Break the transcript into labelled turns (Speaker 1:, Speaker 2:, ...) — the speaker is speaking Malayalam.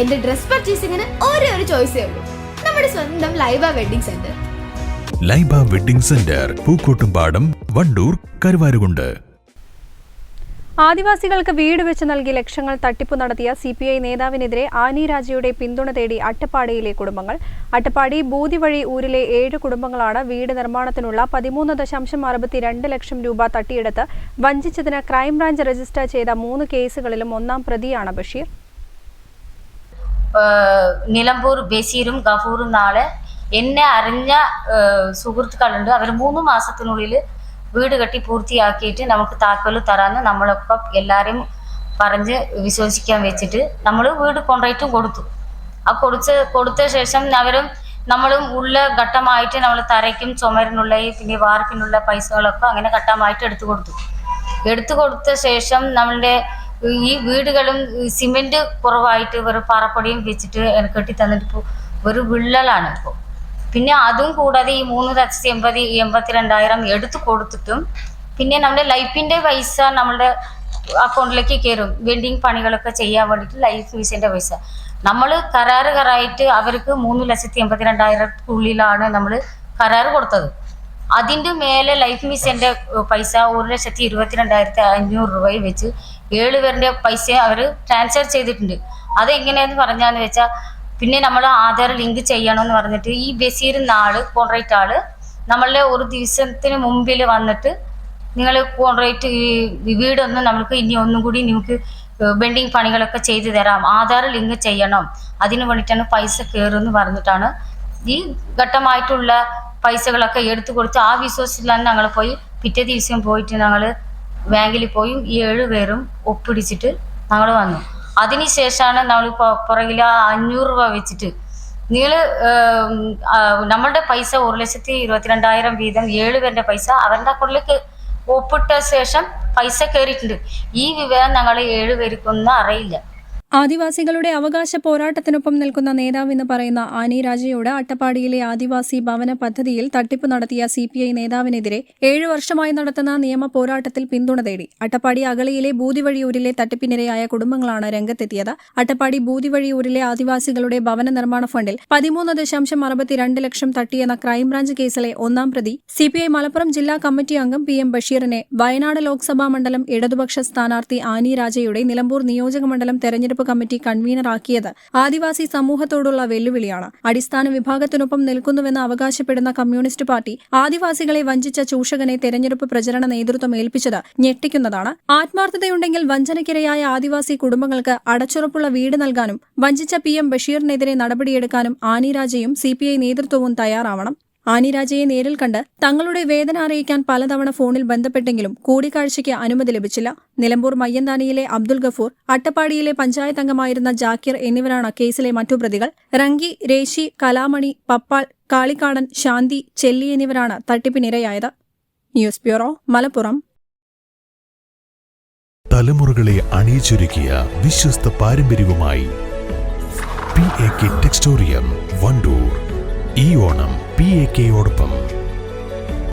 Speaker 1: എന്റെ ഡ്രസ് പർച്ചേസിംഗിന് ഒരേ ഒരു ചോയ്സേ ഉള്ളൂ. നമ്മുടെ സ്വന്തം Laiba wedding centre.
Speaker 2: Laiba wedding centre Pookkottumpadam Wandoor Karuvarakundu.
Speaker 3: ആദിവാസികൾക്ക് വീട് വെച്ച് നൽകി ലക്ഷങ്ങൾ തട്ടിപ്പ് നടത്തിയ സി പി ഐ നേതാവിനെതിരെ ആനി രാജയുടെ പിന്തുണ തേടി അട്ടപ്പാടിയിലെ കുടുംബങ്ങൾ. അട്ടപ്പാടി ബൂതി വഴി ഊരിലെ ഏഴ് കുടുംബങ്ങളാണ് വീട് നിർമ്മാണത്തിനുള്ള പതിമൂന്ന് ദശാംശം അറുപത്തിരണ്ട് ലക്ഷം രൂപ തട്ടിയെടുത്ത് വഞ്ചിച്ചതിന് ക്രൈംബ്രാഞ്ച് രജിസ്റ്റർ ചെയ്ത മൂന്ന് കേസുകളിലും ഒന്നാം പ്രതിയാണ് ബഷീർ.
Speaker 4: നിലമ്പൂർ ബഷീറും ഗഫൂറും നാളെ എന്നെ അറിഞ്ഞ സുഹൃത്തുക്കളുണ്ട്. അവർ മൂന്ന് മാസത്തിനുള്ളിൽ വീട് കെട്ടി പൂർത്തിയാക്കിയിട്ട് നമുക്ക് താക്കോൽ തരാന്ന് നമ്മളൊക്കെ എല്ലാവരും പറഞ്ഞ് വിശ്വസിക്കാൻ വെച്ചിട്ട് നമ്മൾ വീട് കൊണ്ടുപോയിട്ടും കൊടുത്തു. ആ കൊടുത്ത് കൊടുത്ത ശേഷം അവരും നമ്മളും ഉള്ള ഘട്ടമായിട്ട് നമ്മൾ തരയ്ക്കും ചുമരിനുള്ള പിന്നെ വാർപ്പിനുള്ള പൈസകളൊക്കെ അങ്ങനെ ഘട്ടമായിട്ട് എടുത്തു കൊടുത്തു. എടുത്തു കൊടുത്ത ശേഷം നമ്മളുടെ ഈ വീടുകളും സിമെന്റ് കുറവായിട്ട് വെറും പാറപ്പൊടിയും വെച്ചിട്ട് കെട്ടി തന്നിട്ട് ഇപ്പോൾ ഒരു വിള്ളലാണ് ഇപ്പോൾ പിന്നെ അതും കൂടാതെ ഈ മൂന്ന് ലക്ഷത്തി എൺപത് എൺപത്തിരണ്ടായിരം എടുത്തു കൊടുത്തിട്ടും പിന്നെ നമ്മുടെ ലൈഫിന്റെ പൈസ നമ്മുടെ അക്കൗണ്ടിലേക്ക് കയറും. വെൽഡിങ് പണികളൊക്കെ ചെയ്യാൻ വേണ്ടിയിട്ട് ലൈഫ് ഫീസിന്റെ പൈസ. നമ്മൾ കരാറുകാരായിട്ട് അവർക്ക് മൂന്ന് ലക്ഷത്തി എൺപത്തിരണ്ടായിരത്തിനുള്ളിലാണ് നമ്മൾ കരാറ് കൊടുത്തത്. അതിന്റെ മേലെ ലൈഫ് മിഷന്റെ പൈസ ഒരു ലക്ഷത്തി ഇരുപത്തിരണ്ടായിരത്തി അഞ്ഞൂറ് രൂപ വെച്ച് ഏഴ് പേരുടെ പൈസ അവർ ട്രാൻസ്ഫർ ചെയ്തിട്ടുണ്ട്. അത് എങ്ങനെയെന്ന് പറഞ്ഞാന്ന് വെച്ചാൽ പിന്നെ നമ്മൾ ആധാർ ലിങ്ക് ചെയ്യണമെന്ന് പറഞ്ഞിട്ട് ഈ ബഷീർ നാൾ കോൺട്രാക്റ്റ് ആൾ നമ്മളുടെ ഒരു ദിവസത്തിന് മുമ്പിൽ വന്നിട്ട് നിങ്ങൾ കോൺട്രാക്റ്റ് ഈ വീടൊന്നും നമുക്ക് ഇനി ഒന്നും കൂടി നിങ്ങൾക്ക് ബെൻഡിങ് പണികളൊക്കെ ചെയ്തു തരാം. ആധാർ ലിങ്ക് ചെയ്യണം. അതിന് വേണ്ടിയിട്ടാണ് പൈസ കയറുമെന്ന് പറഞ്ഞിട്ടാണ് ഈ ഘട്ടമായിട്ടുള്ള പൈസകളൊക്കെ എടുത്തു കൊടുത്ത് ആ വിശ്വാസത്തിലാണ് ഞങ്ങൾ പോയി പിറ്റേ ദിവസം പോയിട്ട് ഞങ്ങൾ ബാങ്കിൽ പോയി ഈ ഏഴ് പേരും ഒപ്പിടിച്ചിട്ട് ഞങ്ങൾ വന്നു. അതിനുശേഷമാണ് നമ്മൾ പുറകിൽ അഞ്ഞൂറ് രൂപ വെച്ചിട്ട് നിങ്ങൾ നമ്മളുടെ പൈസ ഒരു ലക്ഷത്തി ഇരുപത്തിരണ്ടായിരം വീതം ഏഴ് പേരുടെ പൈസ അവരുടെ അക്കൗണ്ടിലേക്ക് ഒപ്പിട്ട ശേഷം പൈസ കയറിയിട്ടുണ്ട്. ഈ വിവരം ഞങ്ങൾ ഏഴ് പേർക്കൊന്നും അറിയില്ല.
Speaker 3: ആദിവാസികളുടെ അവകാശ പോരാട്ടത്തിനൊപ്പം നിൽക്കുന്ന നേതാവെന്ന് പറയുന്ന ആനി രാജയോട് അട്ടപ്പാടിയിലെ ആദിവാസി ഭവന പദ്ധതിയിൽ തട്ടിപ്പ് നടത്തിയ സി പി ഐ നേതാവിനെതിരെ ഏഴു വർഷമായി നടത്തുന്ന നിയമ പോരാട്ടത്തിൽ പിന്തുണ തേടി. അട്ടപ്പാടി അഗളിയിലെ ബൂതിവഴിയൂരിലെ തട്ടിപ്പിനിരയായ കുടുംബങ്ങളാണ് രംഗത്തെത്തിയത്. അട്ടപ്പാടി ബൂതിവഴിയൂരിലെ ആദിവാസികളുടെ ഭവന നിർമ്മാണ ഫണ്ടിൽ പതിമൂന്ന് ദശാംശം അറുപത്തിരണ്ട് ലക്ഷം തട്ടിയെന്ന ക്രൈംബ്രാഞ്ച് കേസിലെ ഒന്നാം പ്രതി സി പി ഐ മലപ്പുറം ജില്ലാ കമ്മിറ്റി അംഗം പി എം ബഷീറിനെ വയനാട് ലോക്സഭാ മണ്ഡലം ഇടതുപക്ഷ സ്ഥാനാർത്ഥി ആനി രാജയുടെ നിലമ്പൂർ നിയോജക മണ്ഡലം തെരഞ്ഞെടുപ്പ് കമ്മിറ്റി കൺവീനറാക്കിയത് ആദിവാസി സമൂഹത്തോടുള്ള വെല്ലുവിളിയാണ്. അടിസ്ഥാന വിഭാഗത്തിനൊപ്പം നിൽക്കുന്നുവെന്ന് അവകാശപ്പെടുന്ന കമ്മ്യൂണിസ്റ്റ് പാർട്ടി ആദിവാസികളെ വഞ്ചിച്ച ചൂഷകനെ തെരഞ്ഞെടുപ്പ് പ്രചരണ നേതൃത്വം ഏൽപ്പിച്ചത് ഞെട്ടിക്കുന്നതാണ്. ആത്മാർത്ഥതയുണ്ടെങ്കിൽ വഞ്ചനയ്ക്കിരയായ ആദിവാസി കുടുംബങ്ങൾക്ക് അടച്ചുറപ്പുള്ള വീട് നൽകാനും വഞ്ചിച്ച പി എം ബഷീറിനെതിരെ നടപടിയെടുക്കാനും ആനിരാജയും സി പി ഐ നേതൃത്വവും തയ്യാറാവണം. ആനിരാജയെ നേരിൽ കണ്ട് തങ്ങളുടെ വേദന അറിയിക്കാൻ പലതവണ ഫോണിൽ ബന്ധപ്പെട്ടെങ്കിലും കൂടിക്കാഴ്ചയ്ക്ക് അനുമതി ലഭിച്ചില്ല. നിലമ്പൂർ മയ്യന്താനിയിലെ അബ്ദുൽ ഗഫൂർ അട്ടപ്പാടിയിലെ പഞ്ചായത്ത് അംഗമായിരുന്ന ജാക്കിർ എന്നിവരാണ് കേസിലെ മറ്റു പ്രതികൾ. റങ്കി രേശി കലാമണി പപ്പാൾ കാളിക്കാടൻ ശാന്തി ചെല്ലി എന്നിവരാണ് തട്ടിപ്പിനിരയായത്. News bureau Malappuram.
Speaker 2: തലമുറകളെ അണിയിച്ചൊരുക്കിയ വിശ്വസ്ത പാരമ്പര്യവുമായി P A K Textorium Wandoor. ഈ ഓണം പി എ കെയോടൊപ്പം